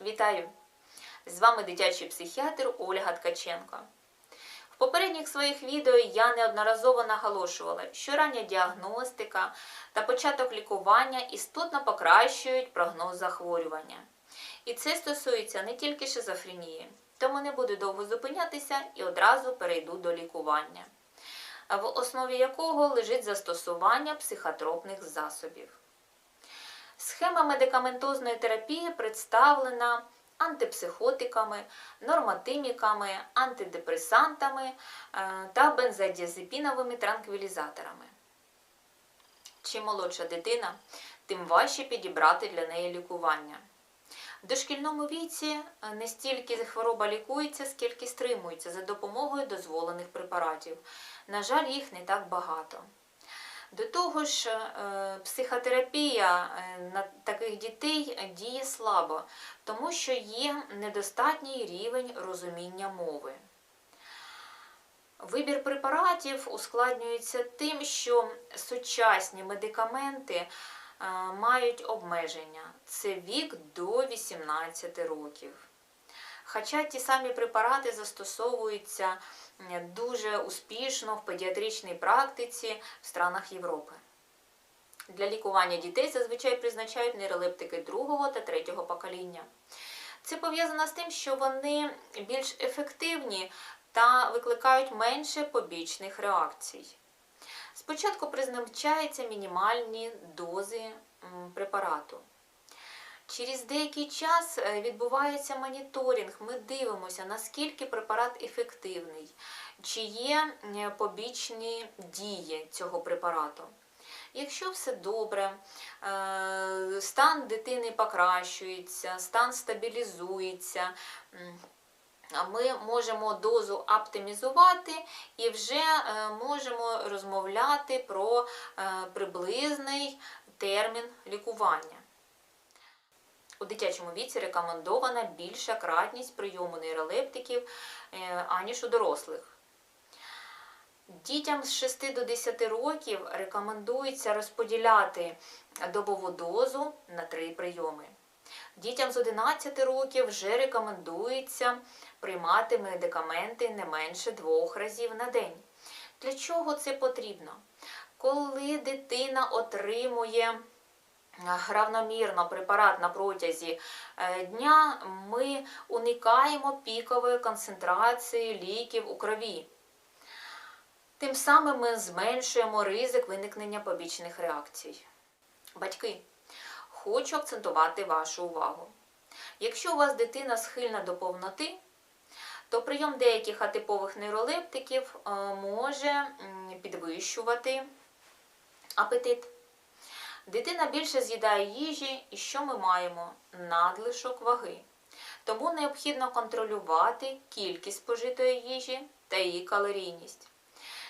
Вітаю! З вами дитячий психіатр Ольга Ткаченко. В попередніх своїх відео я неодноразово наголошувала, що рання діагностика та початок лікування істотно покращують прогноз захворювання. І це стосується не тільки шизофренії, тому не буду довго зупинятися і одразу перейду до лікування, в основі якого лежить застосування психотропних засобів. Схема медикаментозної терапії представлена антипсихотиками, норматиміками, антидепресантами е, та бензодіазепіновими транквілізаторами. Чим молодша дитина, тим важче підібрати для неї лікування. В дошкільному віці е, не стільки хвороба лікується, скільки стримується за допомогою дозволених препаратів. На жаль, їх не так багато. До того ж, е, психотерапія е, на таких дітей діє слабо, тому що є недостатній рівень розуміння мови. Вибір препаратів ускладнюється тим, що сучасні медикаменти е, мають обмеження. Це вік до 18 років. Хоча ті самі препарати застосовуються дуже успішно в педіатричній практиці в странах Європи. Для лікування дітей зазвичай призначають нейролептики другого та третього покоління. Це пов'язано з тим, що вони більш ефективні та викликають менше побічних реакцій. Спочатку призначаються мінімальні дози препарату. Через деякий час е, відбувається моніторинг. Ми дивимося, наскільки препарат ефективний, чи є побічні дії цього препарату. Якщо все добре, е, стан дитини покращується, стан стабілізується, ми можемо дозу оптимізувати і вже е, можемо розмовляти про приблизний термін лікування. У дитячому віці рекомендована більша кратність прийому нейролептиків, аніж у дорослих. Дітям з 6 до 10 років рекомендується розподіляти добову дозу на 3 прийоми. Дітям з 11 років вже рекомендується приймати медикаменти не менше двох разів на день. Для чого це потрібно? Коли дитина отримує равномірно препарат на протязі дня, ми уникаємо пікової концентрації ліків у крові. Тим самим ми зменшуємо ризик виникнення побічних реакцій. Батьки, хочу акцентувати вашу увагу. Якщо у вас дитина схильна до повноти, то прийом деяких атипових нейролептиків може підвищувати апетит. Дитина більше з'їдає їжі, і що ми маємо? Надлишок ваги. Тому необхідно контролювати кількість спожитої їжі та її калорійність.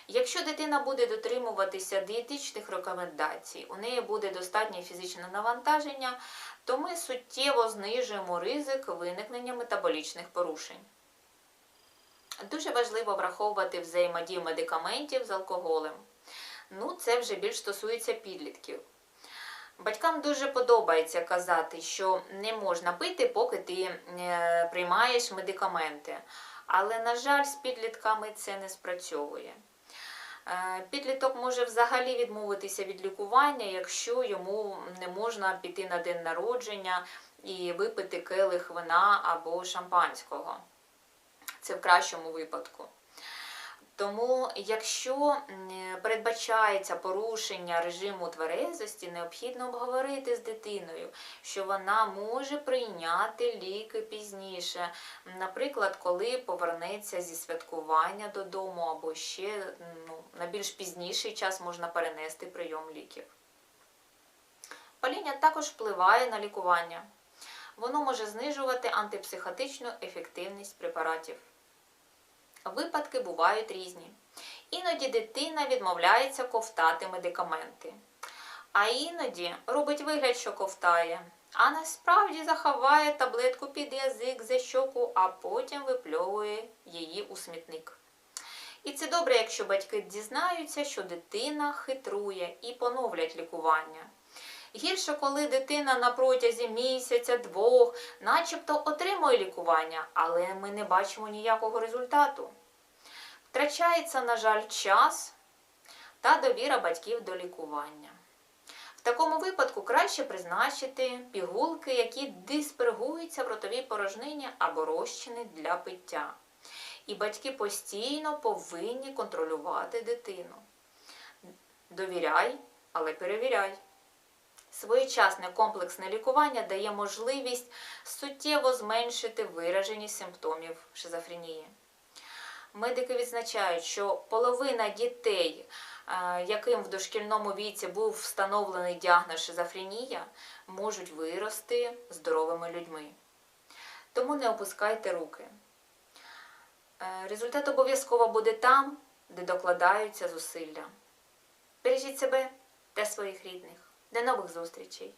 Якщо дитина буде дотримуватися дієтичних рекомендацій, у неї буде достатнє фізичне навантаження, то ми суттєво знижуємо ризик виникнення метаболічних порушень. Дуже важливо враховувати взаємодію медикаментів з алкоголем. Ну, це вже більш стосується підлітків. Батькам дуже подобається казати, що не можна пити, поки ти е, приймаєш медикаменти. Але, на жаль, з підлітками це не спрацьовує. Е, підліток може взагалі відмовитися від лікування, якщо йому не можна піти на день народження і випити келих вина або шампанського. Це в кращому випадку. Тому, якщо передбачається порушення режиму тверезості, необхідно обговорити з дитиною, що вона може прийняти ліки пізніше. Наприклад, коли повернеться зі святкування додому, або ще ну, на більш пізніший час можна перенести прийом ліків. Паління також впливає на лікування. Воно може знижувати антипсихотичну ефективність препаратів. Випадки бувають різні. Іноді дитина відмовляється ковтати медикаменти. А іноді робить вигляд, що ковтає, а насправді заховає таблетку під язик за щоку, а потім випльовує її у смітник. І це добре, якщо батьки дізнаються, що дитина хитрує і поновлять лікування. Гірше, коли дитина на протязі місяця, двох, начебто отримує лікування, але ми не бачимо ніякого результату. Втрачається, на жаль, час та довіра батьків до лікування. В такому випадку краще призначити пігулки, які диспергуються в ротовій порожнині або розчини для пиття. І батьки постійно повинні контролювати дитину. Довіряй, але перевіряй. Своєчасне комплексне лікування дає можливість суттєво зменшити вираженість симптомів шизофренії. Медики відзначають, що половина дітей, е, яким в дошкільному віці був встановлений діагноз шизофренія, можуть вирости здоровими людьми. Тому не опускайте руки. Е, Результат обов'язково буде там, де докладаються зусилля. Бережіть себе та своїх рідних. До нових зустрічей!